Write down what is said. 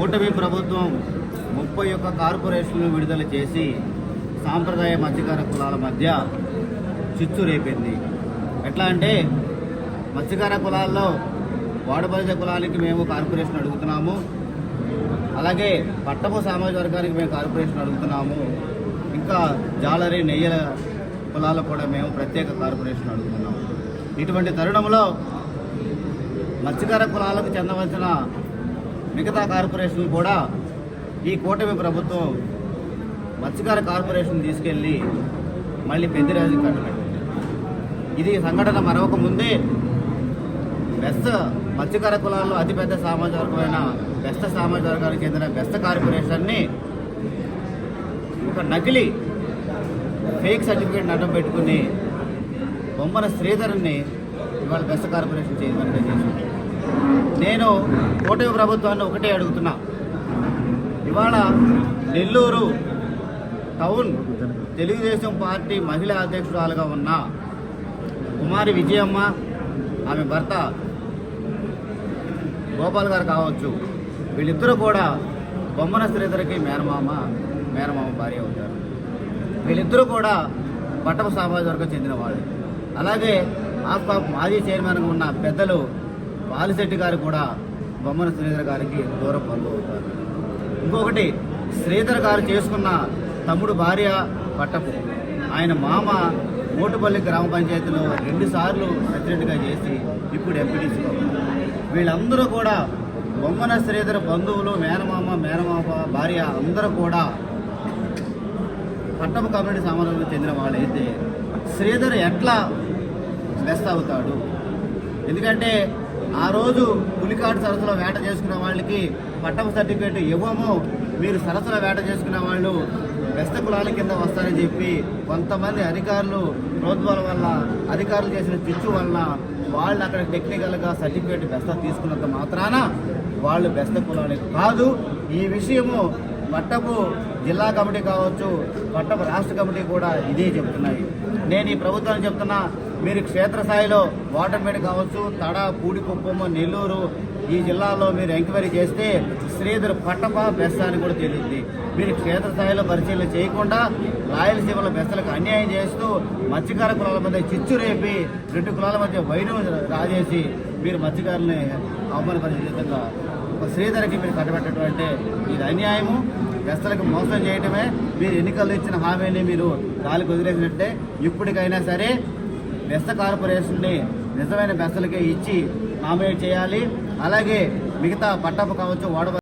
కూటమి ప్రభుత్వం ముప్పై ఒక్క కార్పొరేషన్లు విడుదల చేసి సాంప్రదాయ మత్స్యకార కులాల మధ్య చిచ్చు రేపింది. ఎట్లా అంటే మత్స్యకార కులాల్లో వాడబలిజ కులానికి మేము కార్పొరేషన్ అడుగుతున్నాము. అలాగే పట్టపు సామాజిక వర్గానికి మేము కార్పొరేషన్ అడుగుతున్నాము. ఇంకా జాలరి నెయ్యల కులాలకు కూడా మేము ప్రత్యేక కార్పొరేషన్ అడుగుతున్నాము. ఇటువంటి తరుణంలో మత్స్యకార కులాలకు చెందవలసిన మిగతా కార్పొరేషన్ కూడా ఈ కూటమి ప్రభుత్వం మత్స్యకార కార్పొరేషన్ తీసుకెళ్ళి మళ్ళీ పెద్ద కట్టబెట్టింది ఇది సంఘటన మరొక ముందే బెస్త మత్స్యకార కులాల్లో అతిపెద్ద సామాజిక వర్గమైన బెస్త సామాజిక వర్గానికి చెందిన బెస్త కార్పొరేషన్ని ఒక నకిలీ ఫేక్ సర్టిఫికేట్ అడ్డం పెట్టుకుని బొమ్మన శ్రీధర్ని ఇవాళ బెస్త కార్పొరేషన్ చేయమని చేసింది. నేను కూటమి ప్రభుత్వాన్ని ఒకటే అడుగుతున్నా. ఇవాళ నెల్లూరు టౌన్ తెలుగుదేశం పార్టీ మహిళా అధ్యక్షురాలుగా ఉన్న కుమారి విజయమ్మ ఆమె భర్త గోపాల్ గారు కావచ్చు వీళ్ళిద్దరూ కూడా బొమ్మన శ్రీధర్కి మేనమామ మేనమామ భార్య అవుతారు. వీళ్ళిద్దరూ కూడా పట్టణ సామాజిక వర్గం చెందిన వాళ్ళు. అలాగే ఆస్పాప్ మాజీ చైర్మన్గా ఉన్న పెద్దలు బాలిశెట్టి గారు కూడా బొమ్మన శ్రీధర్ గారికి దూరం బంధువు అవుతారు ఇంకొకటి శ్రీధర్ గారు చేసుకున్న తమ్ముడు భార్య పట్టపు. ఆయన మామ మోటుపల్లి గ్రామ పంచాయతీలో రెండుసార్లు ప్రెసిడెంట్గా చేసి ఇప్పుడు ఎంపీటీసీగా వీళ్ళందరూ కూడా బొమ్మన శ్రీధర్ బంధువులు మేనమామ మేనమామ భార్య అందరూ కూడా పట్టపు కమ్యూనిటీ సమాజంలో చెందిన వాళ్ళైతే శ్రీధర్ ఎట్లా బెస్ట్ అవుతాడు? ఎందుకంటే ఆ రోజు పులికాటు సరస్సులో వేట చేసుకున్న వాళ్ళకి పట్టం సర్టిఫికేట్ ఇవ్వము. మీరు సరస్సులో వేట చేసుకున్న వాళ్ళు బెస్త కులాల కింద వస్తారని చెప్పి కొంతమంది అధికారులు ప్రభుత్వాల వల్ల అధికారులు చేసిన చిచ్చు వల్ల వాళ్ళు అక్కడ టెక్నికల్గా సర్టిఫికేట్ బెస్త తీసుకున్నంత మాత్రాన వాళ్ళు బెస్త కులానికి కాదు. ఈ విషయము పట్టపు జిల్లా కమిటీ కావచ్చు పట్టపు రాష్ట్ర కమిటీ కూడా ఇదే చెప్తున్నాయి నేను ఈ ప్రభుత్వానికి చెప్తున్నా మీరు క్షేత్రస్థాయిలో వాటర్మెడ్ కావచ్చు తడ పూడికుప్పము నెల్లూరు ఈ జిల్లాలో మీరు ఎంక్వైరీ చేస్తే శ్రీధర్ పట్టప బెస్స అని కూడా తెలియద్ది మీరు క్షేత్రస్థాయిలో పరిశీలన చేయకుండా రాయలసీమలో బెస్సలకు అన్యాయం చేస్తూ మత్స్యకార కులాల మధ్య చిచ్చు రేపి రెండు కులాల మధ్య వైను రాజేసి మీరు మత్స్యకారుల్ని అవమానపరిచే విధంగా శ్రీధర్కి మీరు కట్టబెట్టడం అంటే ఇది అన్యాయము. బెస్తలకు మోసం చేయటమే. మీరు ఎన్నికల్లో ఇచ్చిన హామీని మీరు గాలికి వదిలేసినట్టే. ఇప్పటికైనా సరే బెస్త కార్పొరేషన్ని నిజమైన బెస్తలకే ఇచ్చి నామినేట్ చేయాలి. అలాగే మిగతా పట్టపు కావచ్చు వాడ